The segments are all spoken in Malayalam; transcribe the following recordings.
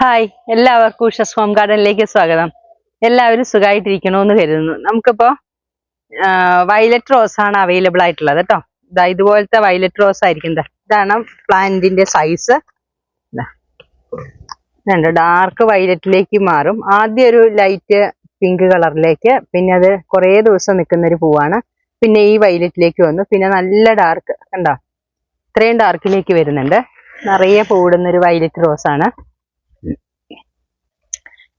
ഹായ് എല്ലാവർക്കും ഉഷസ് ഹോം ഗാർഡനിലേക്ക് സ്വാഗതം. എല്ലാവരും സുഖമായിട്ടിരിക്കണമെന്ന് കരുതുന്നു. നമുക്കിപ്പോൾ വയലറ്റ് റോസ് ആണ് അവൈലബിൾ ആയിട്ടുള്ളത് കേട്ടോ ഇതാ ഇതുപോലത്തെ വയലറ്റ് റോസ് ആയിരിക്കും ഇതാണ് പ്ലാന്റിന്റെ സൈസ് ഡാർക്ക് വയലറ്റിലേക്ക് മാറും. ആദ്യം ഒരു ലൈറ്റ് പിങ്ക് കളറിലേക്ക് പിന്നെ അത് കുറേ ദിവസം നിൽക്കുന്ന ഒരു പൂവാണ്. പിന്നെ ഈ വയലറ്റിലേക്ക് വന്നു. പിന്നെ നല്ല ഡാർക്ക് കണ്ടോ? ഇത്രയും ഡാർക്കിലേക്ക് വരുന്നുണ്ട്. നിറയെ പൂവിടുന്ന ഒരു വയലറ്റ് റോസ് ആണ്.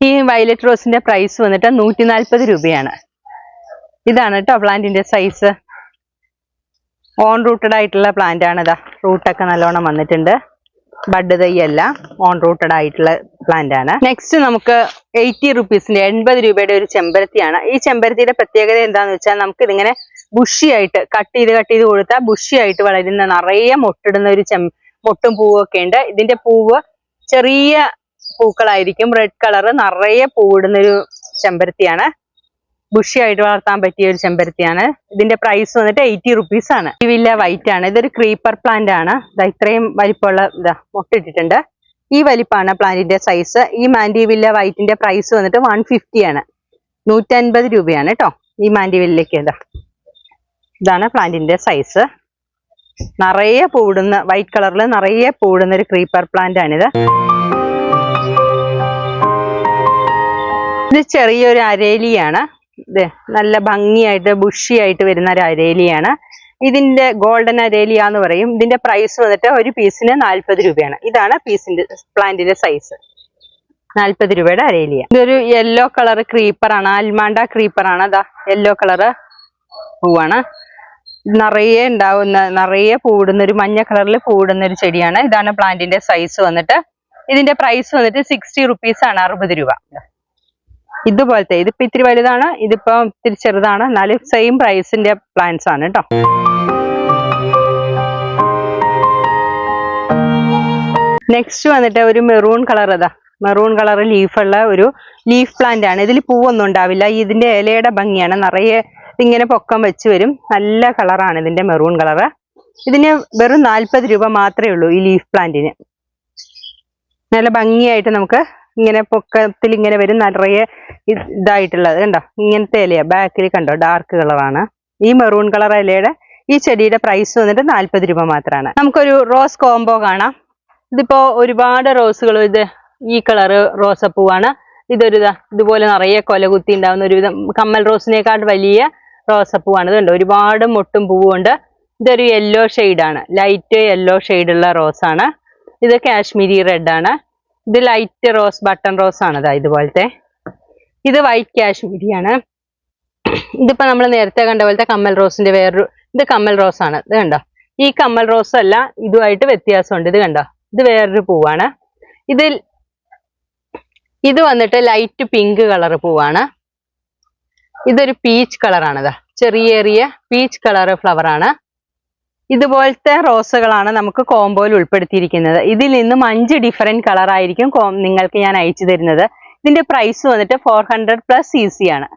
ഈ വയലറ്റ് റോസിന്റെ പ്രൈസ് വന്നിട്ട് നൂറ്റി നാൽപ്പത് രൂപയാണ്. ഇതാണ് കേട്ടോ പ്ലാന്റിന്റെ സൈസ് ഓൺ റൂട്ടഡ് ആയിട്ടുള്ള പ്ലാന്റ് ആണ് ഇതാ. റൂട്ടൊക്കെ നല്ലോണം വന്നിട്ടുണ്ട്. ബഡ് തൈയല്ല ഓൺ റൂട്ടഡ് ആയിട്ടുള്ള പ്ലാന്റ് ആണ്. നെക്സ്റ്റ് നമുക്ക് എയ്റ്റി റുപ്പീസിന്റെ എൺപത് രൂപയുടെ ഒരു ചെമ്പരത്തിയാണ്. ഈ ചെമ്പരത്തിയുടെ പ്രത്യേകത എന്താന്ന് വെച്ചാൽ നമുക്ക് ഇതിങ്ങനെ ബുഷിയായിട്ട് കട്ട് ചെയ്ത് കട്ട് ചെയ്ത് കൊടുത്താൽ ബുഷിയായിട്ട് വളരുന്ന നിറയെ മൊട്ടിടുന്ന ഒരു ചെം മൊട്ടും പൂവൊക്കെ ഉണ്ട്. ഇതിന്റെ പൂവ് ചെറിയ പൂക്കളായിരിക്കും. റെഡ് കളർ നിറയെ പൂവിടുന്ന ഒരു ചെമ്പരത്തിയാണ്. ബുഷിയായിട്ട് വളർത്താൻ പറ്റിയ ഒരു ചെമ്പരത്തിയാണ്. ഇതിന്റെ പ്രൈസ് വന്നിട്ട് എയ്റ്റി റുപ്പീസ് ആണ്. വില്ല വൈറ്റ് ആണ്. ഇതൊരു ക്രീപ്പർ പ്ലാന്റ് ആണ്. ഇതാ ഇത്രയും വലിപ്പമുള്ള ഇതാ മുട്ടിട്ടിട്ടുണ്ട് ഈ വലിപ്പാണ് പ്ലാന്റിന്റെ സൈസ് ഈ മാൻഡി വില്ല വൈറ്റിന്റെ പ്രൈസ് വന്നിട്ട് വൺ ഫിഫ്റ്റി ആണ്. നൂറ്റൻപത് രൂപയാണ് കേട്ടോ ഈ മാൻഡി വില്ലയ്ക്ക് ഇതാ. ഇതാണ് പ്ലാന്റിന്റെ സൈസ് നിറയെ പൂടുന്ന വൈറ്റ് കളറിൽ നിറയെ പൂടുന്ന ഒരു ക്രീപ്പർ പ്ലാന്റ് ആണിത്. ഇത് ചെറിയൊരു അരേലിയാണ്. ഇത് നല്ല ഭംഗിയായിട്ട് ബുഷിയായിട്ട് വരുന്ന ഒരു അരേലിയാണ്. ഇതിന്റെ ഗോൾഡൻ അരേലിയ എന്ന് പറയും. ഇതിന്റെ പ്രൈസ് വന്നിട്ട് ഒരു പീസിന് നാൽപ്പത് രൂപയാണ്. ഇതാണ് പീസിന്റെ പ്ലാന്റിന്റെ സൈസ് നാൽപ്പത് രൂപയുടെ അരേലിയ. ഇതൊരു യെല്ലോ കളർ ക്രീപ്പറാണ് അൽമാണ്ട ക്രീപ്പർ ആണ്. അതാ യെല്ലോ കളറ് പൂവാണ്. നിറയെ ഉണ്ടാവുന്ന നിറയെ പൂവിടുന്ന ഒരു മഞ്ഞ കളറിൽ പൂവിടുന്ന ഒരു ചെടിയാണ്. ഇതാണ് പ്ലാന്റിന്റെ സൈസ് വന്നിട്ട്. ഇതിന്റെ പ്രൈസ് വന്നിട്ട് സിക്സ്റ്റി റുപ്പീസ് ആണ് അറുപത് രൂപ. ഇതുപോലത്തെ ഇതിപ്പോ ഇത്തിരി വലുതാണ് ഇതിപ്പോ ഇത്തിരി ചെറുതാണ് എന്നാലും സെയിം പ്രൈസിന്റെ പ്ലാന്റ്സ് ആണ് കേട്ടോ നെക്സ്റ്റ് വന്നിട്ട് ഒരു മെറൂൺ കളർ അതാ മെറൂൺ കളർ ലീഫുള്ള ഒരു ലീഫ് പ്ലാന്റ് ആണ്. ഇതിൽ പൂവൊന്നും ഉണ്ടാവില്ല. ഇതിന്റെ ഇലയുടെ ഭംഗിയാണ്. നിറയെ ഇങ്ങനെ പൊക്കം വെച്ച് വരും. നല്ല കളറാണ് ഇതിന്റെ മെറൂൺ കളർ ഇതിന് വെറും നാൽപ്പത് രൂപ മാത്രമേ ഉള്ളൂ ഈ ലീഫ് പ്ലാന്റിന് നല്ല ഭംഗിയായിട്ട് നമുക്ക് ഇങ്ങനെ പൊക്കത്തിൽ ഇങ്ങനെ വരും നിറയെ ഇത് ഇതായിട്ടുള്ളത് കണ്ടോ? ഇങ്ങനത്തെ ഇലയാ ബാക്കിൽ കണ്ടോ? ഡാർക്ക് കളറാണ് ഈ മെറൂൺ കളർ ഇലയുടെ ഈ ചെടിയുടെ പ്രൈസ് വന്നിട്ട് നാൽപ്പത് രൂപ മാത്രമാണ് നമുക്കൊരു റോസ് കോംബോ കാണാം. ഇതിപ്പോ ഒരുപാട് റോസുകൾ ഇത് ഈ കളറ് റോസപ്പൂവാണ് ഇതൊരു ഇതാ ഇതുപോലെ നിറയെ കൊലകുത്തി ഉണ്ടാവുന്ന ഒരുവിധം കമ്മൽ റോസിനേക്കാൾ വലിയ റോസപ്പൂവാണ് ഇതുണ്ട് ഒരുപാട് മുട്ടും പൂവുണ്ട് ഇതൊരു യെല്ലോ ആണ്. ലൈറ്റ് യെല്ലോ ഉള്ള റോസാണ് ഇത് കാശ്മീരി റെഡ് ആണ്. ഇത് ലൈറ്റ് റോസ് ബട്ടൺ റോസ് ആണ് ഇതാ ഇതുപോലത്തെ. ഇത് വൈറ്റ് കാശ്മീരി ആണ്. ഇതിപ്പോ നമ്മൾ നേരത്തെ കണ്ട പോലത്തെ കമ്മൽ റോസിന്റെ വേറൊരു ഇത് കമ്മൽ റോസ് ആണ്. ഇത് കണ്ടോ? ഈ കമ്മൽ റോസ് അല്ല ഇതുമായിട്ട് വ്യത്യാസമുണ്ട്. ഇത് കണ്ടോ? ഇത് വേറൊരു പൂവാണ്. ഇതിൽ ഇത് വന്നിട്ട് ലൈറ്റ് പിങ്ക് കളർ പൂവാണ്. ഇതൊരു പീച്ച് കളറാണിതാ ചെറിയ ചെറിയ പീച്ച് കളർ ഫ്ലവർ ആണ്. ഇതുപോലത്തെ റോസുകളാണ് നമുക്ക് കോംബോയിൽ ഉൾപ്പെടുത്തിയിരിക്കുന്നത്. ഇതിൽ നിന്നും അഞ്ച് ഡിഫറെന്റ് കളർ ആയിരിക്കും നിങ്ങൾക്ക് ഞാൻ അയച്ചു തരുന്നത്. ഇതിന്റെ പ്രൈസ് വന്നിട്ട് four hundred plus C C ആണ്.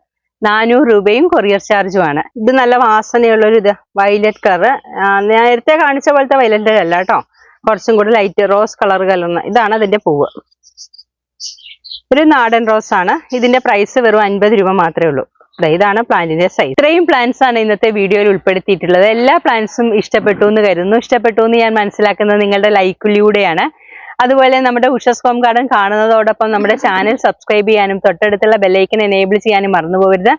നാനൂറ് രൂപയും കൊറിയർ ചാർജും ആണ്. ഇത് നല്ല വാസനയുള്ളൊരു ഇത് വയലറ്റ് കളർ നേരത്തെ കാണിച്ച പോലത്തെ വയലറ്റ് അല്ല കേട്ടോ കുറച്ചും കൂടി ലൈറ്റ് റോസ് കളർ കലർന്ന ഇതാണ് അതിന്റെ പൂവ്. ഒരു നാടൻ റോസ് ആണ്. ഇതിന്റെ പ്രൈസ് വെറും അൻപത് രൂപ മാത്രമേ ഉള്ളൂ. ഇതാണ് പ്ലാന്റിന്റെ സൈസ് ഇത്രയും പ്ലാന്റ്സ് ആണ് ഇന്നത്തെ വീഡിയോയിൽ ഉൾപ്പെടുത്തിയിട്ടുള്ളത്. എല്ലാ പ്ലാന്റ്സും ഇഷ്ടപ്പെട്ടു എന്ന് കരുതുന്നു. ഇഷ്ടപ്പെട്ടു എന്ന് ഞാൻ മനസ്സിലാക്കുന്നത് നിങ്ങളുടെ ലൈക്കിലൂടെയാണ് അതുപോലെ നമ്മുടെ ഉഷസ് ഹോം ഗാർഡൻ കാണുന്നതോടൊപ്പം നമ്മുടെ ചാനൽ സബ്സ്ക്രൈബ് ചെയ്യാനും തൊട്ടടുത്തുള്ള ബെല്ലൈക്കൻ എനേബിൾ ചെയ്യാനും മറന്നുപോകരുത്.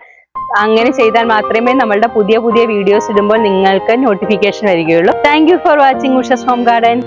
അങ്ങനെ ചെയ്താൽ മാത്രമേ നമ്മളുടെ പുതിയ പുതിയ വീഡിയോസ് ഇടുമ്പോൾ നിങ്ങൾക്ക് നോട്ടിഫിക്കേഷൻ വരികയുള്ളൂ. Thank for watching Ushas home garden